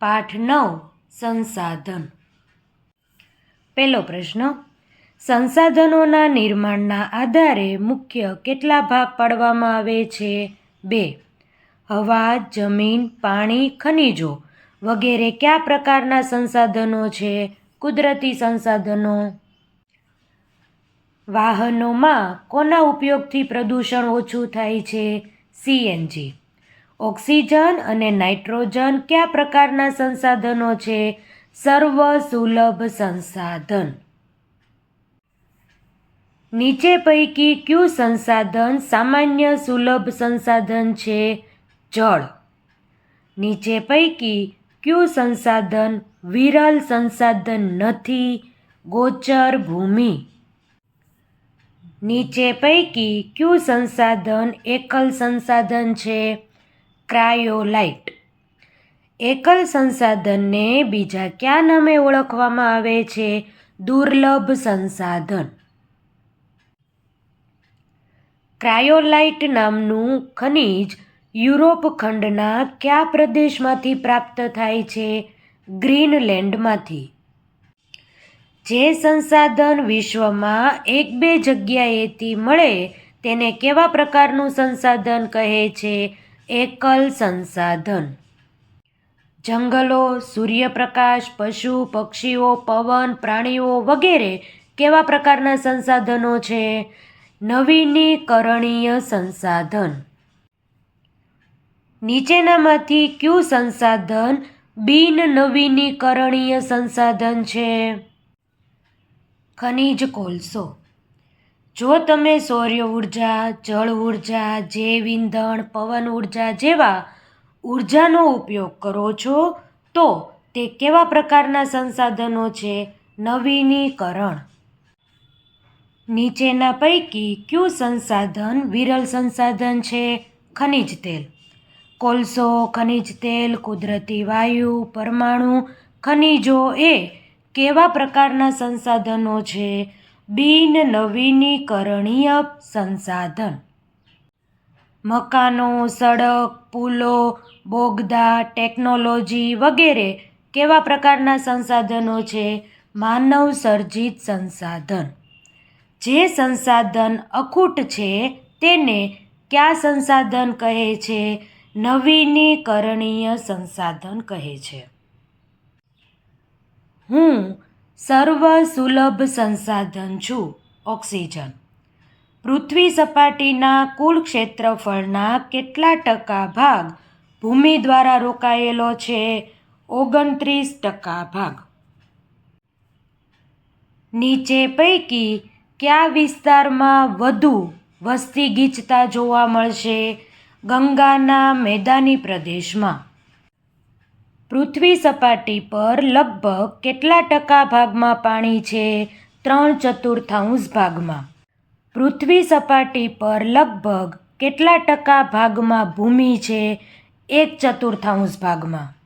પાઠ નવ, સંસાધન. પહેલો પ્રશ્ન, સંસાધનોના નિર્માણના આધારે મુખ્ય કેટલા ભાગ પાડવામાં આવે છે? બે, હવા, જમીન, પાણી, ખનિજો વગેરે કયા પ્રકારના સંસાધનો છે? કુદરતી સંસાધનો. વાહનોમાં કોના ઉપયોગથી પ્રદૂષણ ઓછું થાય છે? સીએનજી ઓક્સિજન અને નાઇટ્રોજન કયા પ્રકારના સંસાધનો છે? સર્વ સુલભ સંસાધન. નીચે પૈકી કયું સંસાધન સામાન્ય સુલભ સંસાધન છે? જળ. નીચે પૈકી કયું સંસાધન વિરલ સંસાધન નથી? ગોચર ભૂમિ. નીચે પૈકી કયું સંસાધન એકલ સંસાધન છે? ક્રાયોલાઇટ. એકલ સંસાધનને બીજા કયા નામે ઓળખવામાં આવે છે? દુર્લભ સંસાધન. ક્રાયોલાઇટ નામનું ખનિજ યુરોપ ખંડના કયા પ્રદેશમાંથી પ્રાપ્ત થાય છે? ગ્રીનલેન્ડમાંથી. જે સંસાધન વિશ્વમાં એક બે જગ્યાએથી મળે તેને કેવા પ્રકારનું સંસાધન કહે છે? એકલ સંસાધન. જંગલો, સૂર્યપ્રકાશ, પશુ, પક્ષીઓ, પવન, પ્રાણીઓ વગેરે કેવા પ્રકારના સંસાધનો છે? નવીનીકરણીય સંસાધન. નીચેનામાંથી કયું સંસાધન બિન નવીનીકરણીય સંસાધન છે? ખનિજ કોલસો. જો તમે સૌર્ય ઊર્જા, જળ ઊર્જા, જૈવ ઇંધણ, પવન ઊર્જા જેવા ઉર્જાનો ઉપયોગ કરો છો, તો તે કેવા પ્રકારના સંસાધનો છે? નવીનીકરણ. નીચેના પૈકી કયું સંસાધન? વિરલ સંસાધન છે, ખનિજ તેલ. કોલસો, ખનિજ તેલ, કુદરતી વાયુ, પરમાણુ, ખનિજો એ કેવા પ્રકારના સંસાધનો છે? બિન નવીનીકરણીય સંસાધન. મકાનો, સડક, પુલો, બોગદા, ટેકનોલોજી વગેરે કેવા પ્રકારના સંસાધનો છે? માનવ સર્જિત સંસાધન. જે સંસાધન અખૂટ છે તેને કયા સંસાધન કહે છે? નવીનીકરણીય સંસાધન કહે છે. હું સર્વ સુલભ સંસાધન છું, ઓક્સિજન. પૃથ્વી સપાટીના કુલ ક્ષેત્રફળના કેટલા ટકા ભાગ ભૂમિ દ્વારા રોકાયેલો છે? ઓગણત્રીસ ટકા ભાગ. નીચે પૈકી કયા વિસ્તારમાં વધુ વસ્તી ગીચતા જોવા મળશે? ગંગાના મેદાની પ્રદેશમાં. પૃથ્વી સપાટી પર લગભગ કેટલા ટકા ભાગમાં પાણી છે? ત્રણ ચતુર્થાંશ ભાગમાં. પૃથ્વી સપાટી પર લગભગ કેટલા ટકા ભાગમાં ભૂમિ છે? એક ચતુર્થાંશ ભાગમાં.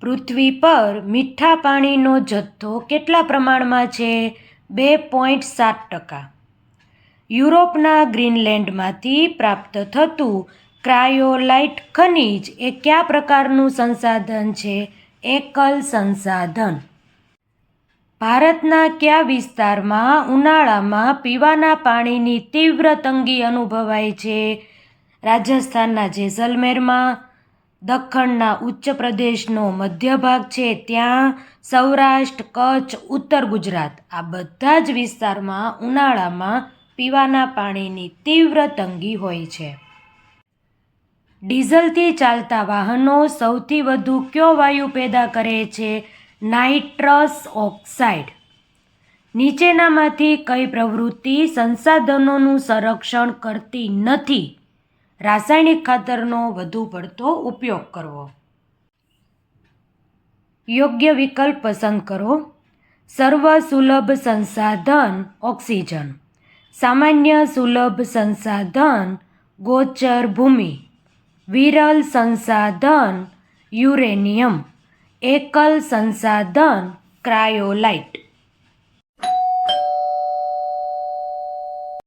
પૃથ્વી પર મીઠા પાણીનો જથ્થો કેટલા પ્રમાણમાં છે? બે પોઈન્ટ સાત ટકા. યુરોપના ગ્રીનલેન્ડમાંથી પ્રાપ્ત થતું ક્રાયોલાઇટ ખનિજ એ કયા પ્રકારનું સંસાધન છે? એકલ સંસાધન. ભારતના કયા વિસ્તારમાં, ઉનાળામાં પીવાના પાણીની તીવ્ર તંગી અનુભવાય છે? રાજસ્થાનના જેસલમેરમાં, દખ્ખણના ઉચ્ચ પ્રદેશનો મધ્ય ભાગ છે, ત્યાં સૌરાષ્ટ્ર, કચ્છ, ઉત્તર ગુજરાત. આ બધા જ વિસ્તારમાં ઉનાળામાં પીવાના પાણીની તીવ્ર તંગી હોય છે. ડીઝલથી ચાલતા વાહનો સૌથી વધુ કયો વાયુ પેદા કરે છે? Nitrous oxide. નીચેનામાંથી કઈ પ્રવૃત્તિ સંસાધનોનું સંરક્ષણ કરતી નથી? રાસાયણિક ખાતરનો વધુ પડતો ઉપયોગ કરવો. યોગ્ય વિકલ્પ પસંદ કરો. સર્વ સુલભ સંસાધન ઓક્સિજન. સામાન્ય સુલભ સંસાધન ગોચર ભૂમિ. વિરલ સંસાધન યુરેનિયમ એકલ સંસાધન ક્રાયોલાઇટ.